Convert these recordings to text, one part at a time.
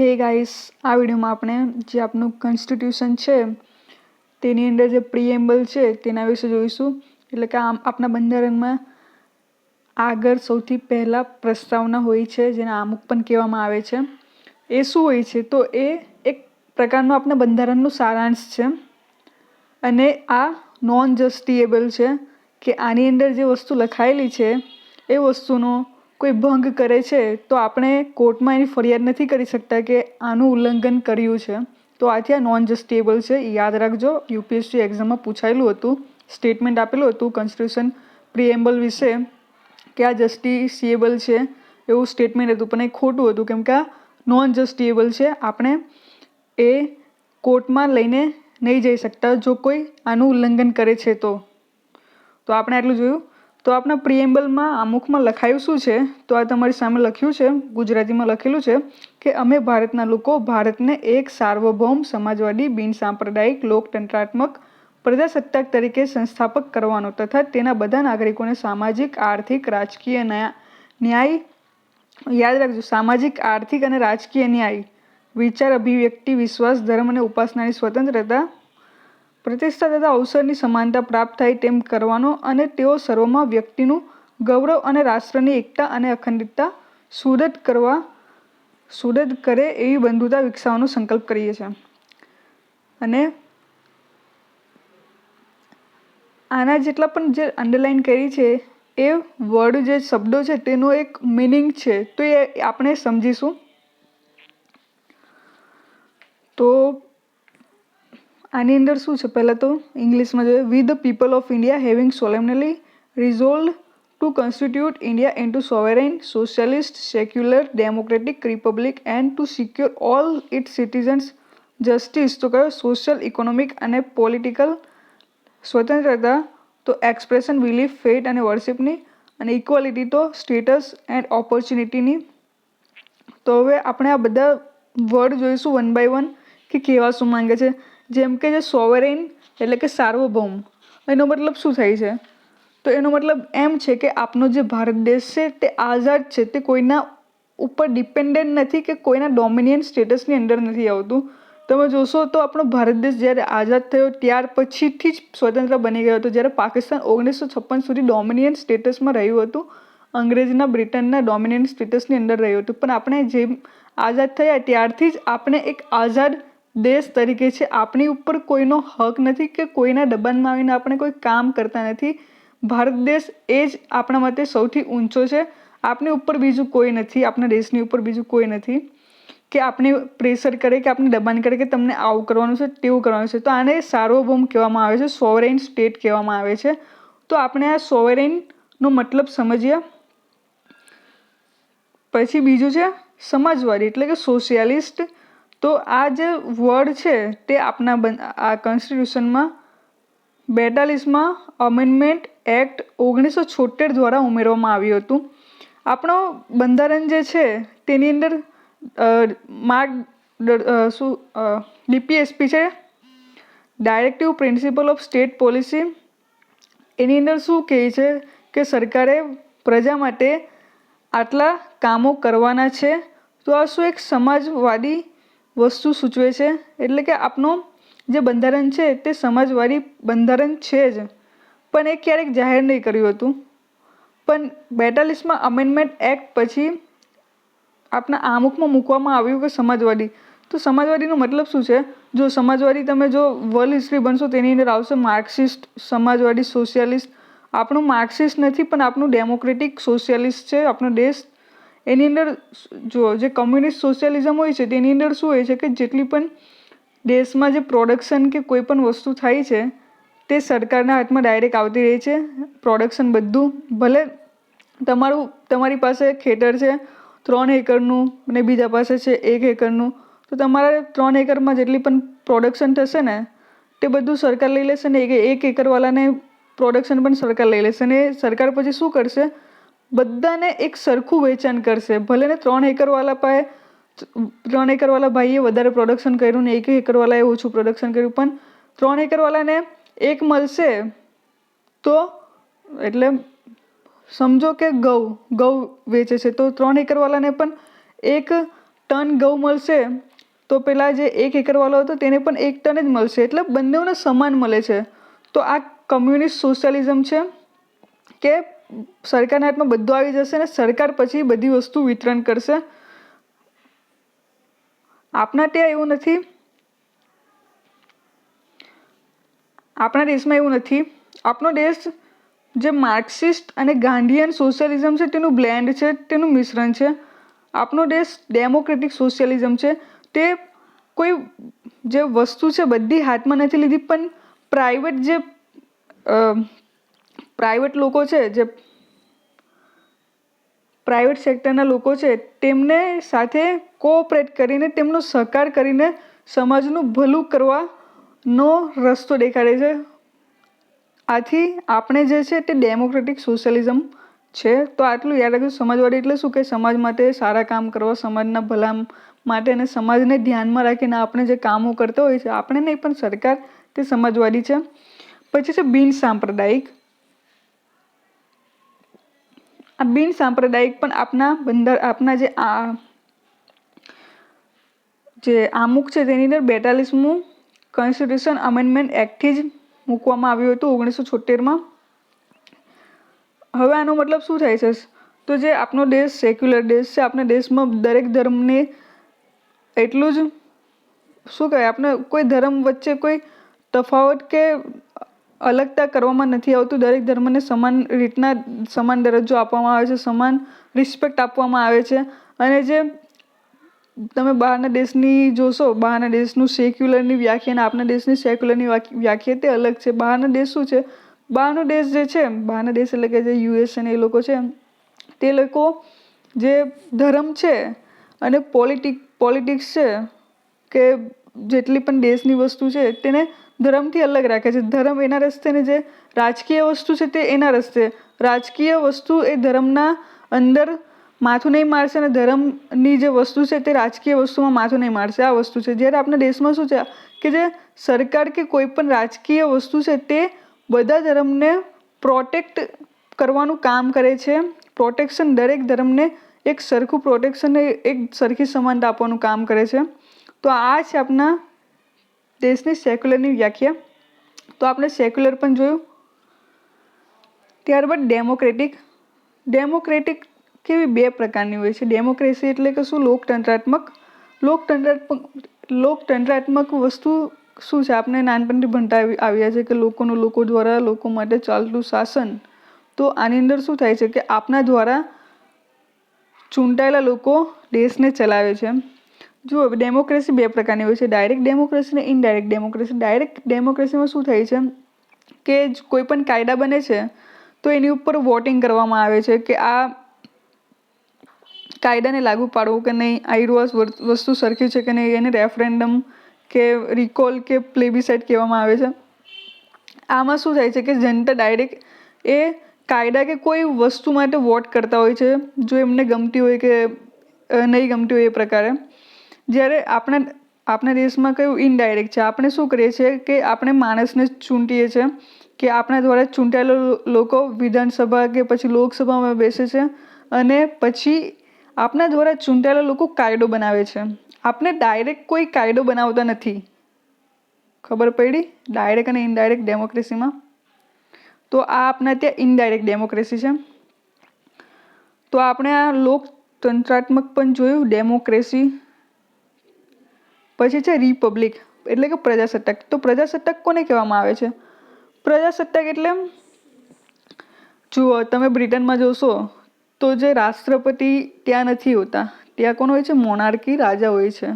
હે ગાઈસ, આ વિડીયોમાં આપણે જે આપણું કોન્સ્ટિટ્યુશન છે, તેની અંદર જે પ્રિએમ્બલ છે, તેના વિશે જોઈશું. એટલે કે આમ આપણા બંધારણમાં આગળ સૌથી પહેલાં પ્રસ્તાવના હોય છે, જેને આમુખ પણ કહેવામાં આવે છે. એ શું હોય છે? તો એ એક પ્રકારનું આપણા બંધારણનું સારાંશ છે. અને આ નોન જસ્ટિએબલ છે, કે આની અંદર જે વસ્તુ લખાયેલી છે, એ વસ્તુનો કોઈ ભંગ કરે છે, તો આપણે કોર્ટમાં એની ફરિયાદ નથી કરી શકતા કે આનું ઉલ્લંઘન કર્યું છે. તો આથી આ નોન જસ્ટિએબલ છે યાદ રાખજો. યુપીએસસી એક્ઝામમાં પૂછાયેલું હતું, સ્ટેટમેન્ટ આપેલું હતું કોન્સ્ટિટ્યુશન પ્રિએમ્બલ વિશે કે આ જસ્ટિસિએબલ છે, એવું સ્ટેટમેન્ટ હતું, પણ એ ખોટું હતું, કેમ કે આ નોન જસ્ટિએબલ છે. આપણે એ કોર્ટમાં લઈને નહીં જઈ શકતા, જો કોઈ આનું ઉલ્લંઘન કરે છે તો. તો આપણે આટલું જોયું. તો આપણા પ્રિએમ્બલમાં આમુખમાં લખાયું શું છે? તો આ તમારી સામે લખ્યું છે, ગુજરાતીમાં લખેલું છે કે અમે ભારતના લોકો ભારતને એક સાર્વભૌમ સમાજવાદી બિનસાંપ્રદાયિક લોકતંત્રાત્મક, પ્રજાસત્તાક તરીકે સંસ્થાપક કરવાનો તથા તેના બધા નાગરિકોને સામાજિક, આર્થિક, રાજકીય ન્યાય, યાદ રાખજો, સામાજિક, આર્થિક અને રાજકીય ન્યાય, વિચાર, અભિવ્યક્તિ, વિશ્વાસ, ધર્મ અને ઉપાસનાની સ્વતંત્રતા પ્રતિષ્ઠા તથા અવસરની સમાનતા પ્રાપ્ત થાય તેમ કરવાનો અને તેઓ સર્વમાં વ્યક્તિનું ગૌરવ અને રાષ્ટ્રની એકતા અને અખંડિતતા સુદૃઢ કરવા, સુદૃઢ કરે એવી બંધુતા વિકસાવવાનો સંકલ્પ કરીએ છીએ. અને આના જેટલા પણ જે અંડરલાઇન કરી છે, એ વર્ડ જે શબ્દો છે તેનો એક મિનિંગ છે, તો એ આપણે સમજીશું. તો આની અંદર શું છે? પહેલાં તો ઇંગ્લિશમાં જોઈએ. We the people of India having solemnly resolve to constitute India into sovereign socialist secular democratic republic and to secure all its citizens justice તો કયો? સોશિયલ ઇકોનોમિક અને પોલિટિકલ સ્વતંત્રતા. તો એક્સપ્રેશન બિલીફ ફેટ અને વર્શિપની અને ઇક્વાલિટી તો status and ઓપોર્ચ્યુનિટીની તો હવે આપણે આ બધા વર્ડ જોઈશું વન બાય વન કે કેવા શું માંગે છે? જેમ કે જે સોવરેન એટલે કે સાર્વભૌમ, એનો મતલબ શું થાય છે? તો એનો મતલબ એમ છે કે આપનો જે ભારત દેશ છે તે આઝાદ છે, તે કોઈના ઉપર ડિપેન્ડન્ટ નથી કે કોઈના ડોમિનિયન સ્ટેટસની અંદર નથી આવતું. તમે જોશો તો આપણો ભારત દેશ જ્યારે આઝાદ થયો ત્યાર પછીથી જ સ્વતંત્ર બની ગયો હતો, જ્યારે પાકિસ્તાન ઓગણીસો છપ્પન સુધી ડોમિનિયન સ્ટેટસમાં રહ્યું હતું. અંગ્રેજના, બ્રિટનના ડોમિનિયન સ્ટેટસની અંદર રહ્યું હતું. પણ આપણે જેમ આઝાદ થયા ત્યારથી જ આપણે એક આઝાદ દેશ તરીકે છે. આપણી ઉપર કોઈનો હક નથી કે કોઈના દબાણમાં આવીને આપણે કોઈ કામ કરતા નથી. ભારત દેશ એ જ આપણા માટે સૌથી ઊંચો છે. આપણી ઉપર બીજું કોઈ નથી. આપણા દેશની ઉપર બીજું કોઈ નથી. કે આપણે પ્રેશર કરે કે આપણે દબાણ કરે કે તમને આવું કરવાનું છે, તેવું કરવાનું છે. તો આને સાર્વભૌમ કહેવામાં આવે છે. સોવરેન સ્ટેટ કહેવામાં આવે છે. તો આપણે આ સોવરેનનો મતલબ સમજીએ. પછી બીજું છે, સમાજવાદી એટલે કે સોશિયાલિસ્ટ. તો આ જે વર્ડ છે તે આપના આ કોન્સ્ટિટ્યુશનમાં બેતાલીસમાં અમેન્ડમેન્ટ એક્ટ ઓગણીસો છોતેર દ્વારા ઉમેરવામાં આવ્યું હતું. આપણો બંધારણ જે છે તેની અંદર માર્ક શું ડીપીએસપી છે directive principle of state policy એની અંદર શું કહે છે કે સરકારે પ્રજા માટે આટલા કામો કરવાના છે. તો આ શું એક સમાજવાદી વસ્તુ સૂચવે છે, એટલે કે આપનો જે બંધારણ છે, તે સમાજવાદી બંધારણ છે જ. પણ એ ક્યારેક જાહેર નહીં કર્યું હતું. પણ બેતાલીસમાં અમેન્ડમેન્ટ એક્ટ પછી આપણા આમુખમાં મૂકવામાં આવ્યું કે સમાજવાદી. તો સમાજવાદીનો મતલબ શું છે? જો સમાજવાદી તમે જો વર્લ્ડ હિસ્ટ્રી બનશો, તેની અંદર આવશે માર્ક્સિસ્ટ સમાજવાદી સોશિયાલિસ્ટ આપણું માર્ક્સિસ્ટ નથી, પણ આપણું ડેમોક્રેટિક સોશિયાલિસ્ટ છે, આપણો દેશ. એની અંદર જો જે કમ્યુનિસ્ટ સોશિયાલિઝમ હોય છે, તેની અંદર શું હોય છે કે જેટલી પણ દેશમાં જે પ્રોડક્શન કે કોઈ પણ વસ્તુ થાય છે, તે સરકારના હાથમાં ડાયરેક્ટ આવતી રહે છે. પ્રોડક્શન બધું, ભલે તમારું, તમારી પાસે ખેતર છે, ત્રણ એકરનું અને બીજા પાસે છે એક એકરનું, તો તમારે ત્રણ એકરમાં જેટલી પણ પ્રોડક્શન થશે ને, તે બધું સરકાર લઈ લેશે ને એક એકરવાળાને પ્રોડક્શન પણ સરકાર લઈ લેશે ને સરકાર પછી શું કરશે? બધાને એક સરખું વેચાણ કરશે. ભલે ને ત્રણ એકરવાળા પાસે ત્રણ એકરવાળા ભાઈએ વધારે પ્રોડક્શન કર્યું ને એક એકરવાળાએ ઓછું પ્રોડક્શન કર્યું, પણ ત્રણ એકરવાળાને એક મળશે તો એટલે સમજો કે ઘઉં ઘઉં વેચે છે. તો ત્રણ એકરવાળાને પણ એક ટન ઘઉં મળશે તો પેલા જે એક એકરવાળો હતો તેને પણ એક ટન જ મળશે. એટલે બંનેઓને સમાન મળે છે. તો આ કમ્યુનિસ્ટ સોશિયાલિઝમ છે કે સરકારના હાથમાં બધું આવી જશે ને સરકાર પછી બધી વસ્તુ વિતરણ કરશે. આપણા ત્યાં એવું નથી. આપણા દેશમાં એવું નથી. આપણો દેશ જે માર્ક્સિસ્ટ અને ગાંધીયન સોશિયલિઝમ છે તેનું બ્લેન્ડ છે, તેનું મિશ્રણ છે. આપણો દેશ ડેમોક્રેટિક સોશિયલિઝમ છે. તે કોઈ જે વસ્તુ છે બધી હાથમાં નથી લીધી, પણ પ્રાઇવેટ જે પ્રાઇવેટ લોકો છે જે પ્રાઇવેટ સેક્ટરના લોકો છે, તેમને સાથે કોઓપરેટ કરીને, તેમનો સહકાર કરીને સમાજનું ભલું કરવાનો રસ્તો દેખાડે છે. આથી આપણે જે છે તે ડેમોક્રેટિક સોશિયલિઝમ છે. તો આટલું યાદ રાખ્યું સમાજવાદી એટલે શું? કે સમાજ માટે સારા કામ કરવા, સમાજના ભલા માટે અને સમાજને ધ્યાનમાં રાખીને આપણે જે કામો કરતા હોય છે, આપણે નહીં, પણ સરકાર તે સમાજવાદી છે. પછી છે બિન સાંપ્રદાયિક આ બિન સાંપ્રદાયિક પણ આપના બંદર, આપના જે આ, જે આમુખ છે તેની અંદર બેતાલીસમું કોન્સ્ટિટ્યુશન અમેન્ડમેન્ટ એક્ટથી જ મૂકવામાં આવ્યું હતું ઓગણીસો છોતેરમાં હવે આનો મતલબ શું થાય છે? તો જે આપણો દેશ સેક્યુલર દેશ છે આપણા દેશમાં દરેક ધર્મને એટલું જ, શું કહેવાય? આપણે કોઈ ધર્મ વચ્ચે કોઈ તફાવત કે અલગતા કરવામાં નથી આવતું. દરેક ધર્મને સમાન રીતના સમાન દરજ્જો આપવામાં આવે છે, સમાન રિસ્પેક્ટ આપવામાં આવે છે. અને જે તમે બહારના દેશની જોશો, બહારના દેશનું સેક્યુલરની વ્યાખ્યા અને આપણા દેશની સેક્યુલરની વ્યાખ્યા તે અલગ છે. બહારના દેશ શું છે? બહારનો દેશ જે છે, બહારના દેશ એટલે કે જે યુએસ અને એ લોકો છે, તે લોકો જે ધર્મ છે અને પોલિટિક, પોલિટિક્સ છે કે જેટલી પણ દેશની વસ્તુ છે, તેને ધર્મથી અલગ રાખે છે. ધર્મ એના રસ્તેને જે રાજકીય વસ્તુ છે તે એના રસ્તે. રાજકીય વસ્તુ એ ધર્મના અંદર માથું નહીં મારશે અને ધર્મની જે વસ્તુ છે તે રાજકીય વસ્તુમાં માથું નહીં મારશે. આ વસ્તુ છે. જ્યારે આપણા દેશમાં શું છે? કે જે સરકાર કે કોઈ પણ રાજકીય વસ્તુ છે તે બધા ધર્મને પ્રોટેક્ટ કરવાનું કામ કરે છે. પ્રોટેક્શન દરેક ધર્મને એક સરખું પ્રોટેક્શન એક સરખી સમાનતા આપવાનું કામ કરે છે. તો આ છે આપણા દેશની સેક્યુલરની વ્યાખ્યા. તો આપણે સેક્યુલર પણ જોયું. ત્યારબાદ ડેમોક્રેટિક ડેમોક્રેટિક કેવી બે પ્રકારની હોય છે? ડેમોક્રેસી એટલે કે શું? લોકતંત્રાત્મક. લોકતંત્રાત્મક લોકતંત્રાત્મક વસ્તુ શું છે? આપણે નાનપણથી ભણતા આવ્યા છે કે લોકોનું, લોકો દ્વારા, લોકો માટે ચાલતું શાસન. તો આની અંદર શું થાય છે કે આપના દ્વારા ચૂંટાયેલા લોકો દેશને ચલાવે છે જુઓ ડેમોક્રેસી બે પ્રકારની હોય છે. ડાયરેક્ટ ડેમોક્રેસી અને ઇનડાયરેક્ટ ડેમોક્રેસી ડાયરેક્ટ ડેમોક્રેસીમાં શું થાય છે? કે કોઈ પણ કાયદા બને છે, તો એની ઉપર વોટિંગ કરવામાં આવે છે કે આ કાયદાને લાગુ પાડવું કે નહીં આઈરોસ વસ્તુ સરખી છે કે નહીં, એને રેફરેન્ડમ કે રિકોલ કે પ્લેબિસાઇટ કહેવામાં આવે છે. આમાં શું થાય છે કે જનતા ડાયરેક્ટ એ કાયદા કે કોઈ વસ્તુ માટે વોટ કરતા હોય છે, જો એમને ગમતી હોય કે નહીં ગમતી હોય એ પ્રકારે. જ્યારે આપણા આપણા દેશમાં કયું ઇનડાયરેક્ટ છે, આપણે શું કરીએ છીએ કે આપણે માણસને ચૂંટીએ છીએ કે આપણા દ્વારા ચૂંટાયેલા લોકો વિધાનસભા કે પછી લોકસભામાં બેસે છે અને પછી આપણા દ્વારા ચૂંટાયેલા લોકો કાયદો બનાવે છે. આપણે ડાયરેક્ટ કોઈ કાયદો બનાવતા નથી. ખબર પડી? ડાયરેક્ટ અને ઇનડાયરેક્ટ ડેમોક્રેસીમાં તો આ આપણા ત્યાં ઇનડાયરેક્ટ ડેમોક્રેસી છે. તો આપણે આ લોકતંત્રાત્મક પણ જોયું ડેમોક્રેસી પછી છે રિપબ્લિક, એટલે કે પ્રજાસત્તાક. તો પ્રજાસત્તાક કોને કહેવામાં આવે છે? પ્રજાસત્તાક એટલે જુઓ, તમે બ્રિટનમાં જોશો તો જે રાષ્ટ્રપતિ ત્યાં નથી હોતા. ત્યાં કોણ હોય છે? મોનાર્કી રાજા હોય છે.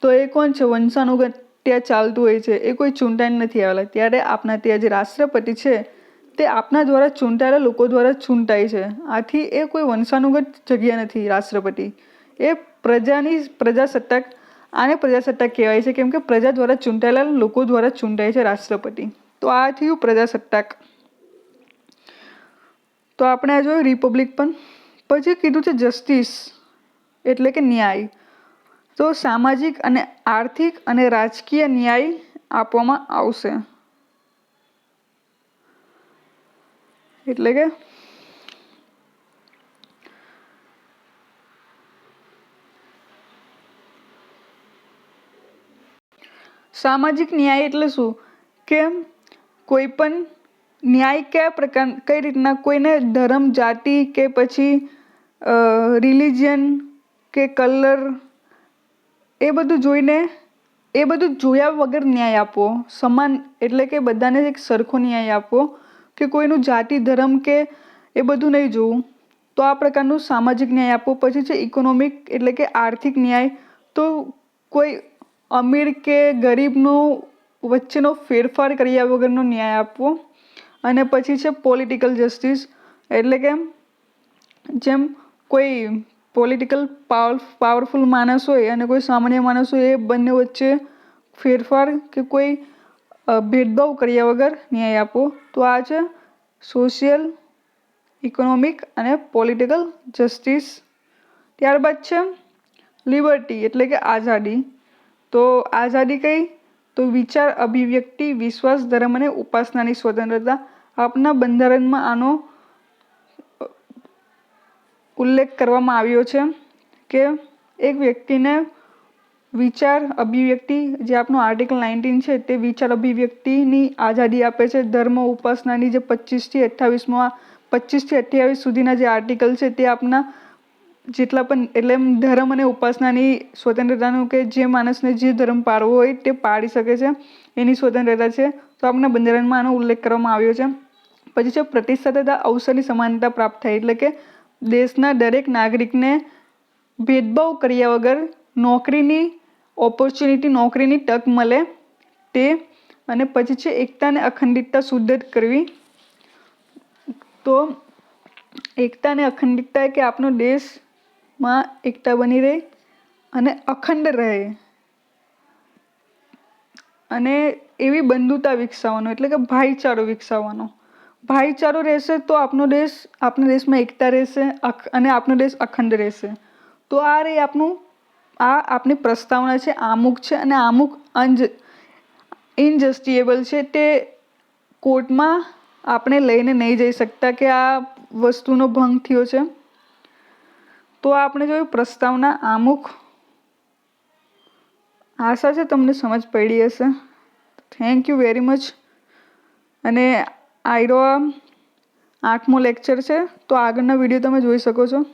તો એ કોણ છે? વંશાનુગત ત્યાં ચાલતું હોય છે. એ કોઈ ચૂંટાઈને નથી આવેલા. ત્યારે આપણા ત્યાં જે રાષ્ટ્રપતિ છે, તે આપના દ્વારા ચૂંટાયેલા લોકો દ્વારા ચૂંટાય છે. આથી એ કોઈ વંશાનુગત જગ્યા નથી રાષ્ટ્રપતિ. એ પ્રજાની, પ્રજાસત્તાક આને પ્રજાસત્તાક કહેવાય છે, કેમ કે પ્રજા દ્વારા ચૂંટાયેલા લોકો દ્વારા ચૂંટાય છે રાષ્ટ્રપતિ. તો આ થયું પ્રજાસત્તાક. તો આપણે આ જોયું રિપબ્લિક પણ. પછી કીધું છે જસ્ટિસ, એટલે કે ન્યાય. તો સામાજિક અને આર્થિક અને રાજકીય ન્યાય આપવામાં આવશે. એટલે કે સામાજિક ન્યાય એટલે શું? કે કોઈ પણ ન્યાય કયા પ્રકાર, કઈ રીતના? કોઈને ધર્મ, જાતિ કે પછી રિલિજન કે કલર એ બધું જોઈને, એ બધું જોયા વગર ન્યાય આપવો. સમાન એટલે કે બધાને એક સરખો ન્યાય આપવો કે કોઈનું જાતિ, ધર્મ કે એ બધું નહીં જોવું. તો આ પ્રકારનું સામાજિક ન્યાય આપવો. પછી છે ઇકોનોમિક એટલે કે આર્થિક ન્યાય. તો કોઈ અમીર કે ગરીબનો વચ્ચેનો ફેરફાર કર્યા વગરનો ન્યાય આપવો અને પછી છે પોલિટિકલ જસ્ટિસ એટલે કે જેમ કોઈ પોલિટિકલ પાવર પાવરફુલ માણસ હોય અને કોઈ સામાન્ય માણસ હોય એ બંને વચ્ચે ફેરફાર કે કોઈ ભેદભાવ કર્યા વગર ન્યાય આપવો. તો આ છે સોશિયલ ઇકોનોમિક અને પોલિટિકલ જસ્ટિસ ત્યારબાદ છે લિબર્ટી એટલે કે આઝાદી. તો આઝાદી કઈ? તો વિચાર, અભિવ્યક્તિ, વિશ્વાસ, ધર્મ અને ઉપાસનાની સ્વતંત્રતા આપના બંધારણમાં આનો ઉલ્લેખ કરવામાં આવ્યો છે કે એક વ્યક્તિને વિચાર, અભિવ્યક્તિ જે આપણું આર્ટિકલ નાઇન્ટીન છે તે વિચાર, અભિવ્યક્તિની આઝાદી આપે છે. ધર્મ, ઉપાસનાની જે પચીસથી અઠ્ઠાવીસમાં પચીસથી અઠ્યાવીસ સુધીના જે આર્ટિકલ છે તે આપના જેટલા પણ, એટલે એમ ધર્મ અને ઉપાસનાની સ્વતંત્રતાનું કે જે માણસને જે ધર્મ પાળવો હોય તે પાળી શકે છે, એની સ્વતંત્રતા છે. તો આપણા બંધારણમાં આનો ઉલ્લેખ કરવામાં આવ્યો છે. પછી છે, પ્રતિષ્ઠા અવસરની સમાનતા પ્રાપ્ત થાય, એટલે કે દેશના દરેક નાગરિકને ભેદભાવ કર્યા વગર નોકરીની ઓપોર્ચ્યુનિટી નોકરીની તક મળે તે અને પછી છે, એકતા અને અખંડિતતા સુદ્ધ કરવી. તો એકતા અને અખંડિતતા કે આપણો દેશમાં એકતા બની રહે અને અખંડ રહે. અને એવી બંધુતા વિકસાવવાનો, એટલે કે ભાઈચારો વિકસાવવાનો. ભાઈચારો રહેશે તો આપણો દેશ આપણા દેશમાં એકતા રહેશે અને આપણો દેશ અખંડ રહેશે. તો આ રહી આપનું, આ આપણી પ્રસ્તાવના છે આમુક છે, અને આમુક અંજ ઇનજસ્ટિએબલ છે તે કોર્ટમાં આપણે લઈને નહીં જઈ શકતા કે આ વસ્તુનો ભંગ થયો છે. તો આપણે જોયું પ્રસ્તાવના આમુખ. આશા છે તમને સમજ પડી હશે. થેન્ક યુ વેરી મચ અને આયરો આઠમો લેક્ચર છે, તો આગળના વીડિયો તમે જોઈ શકો છો.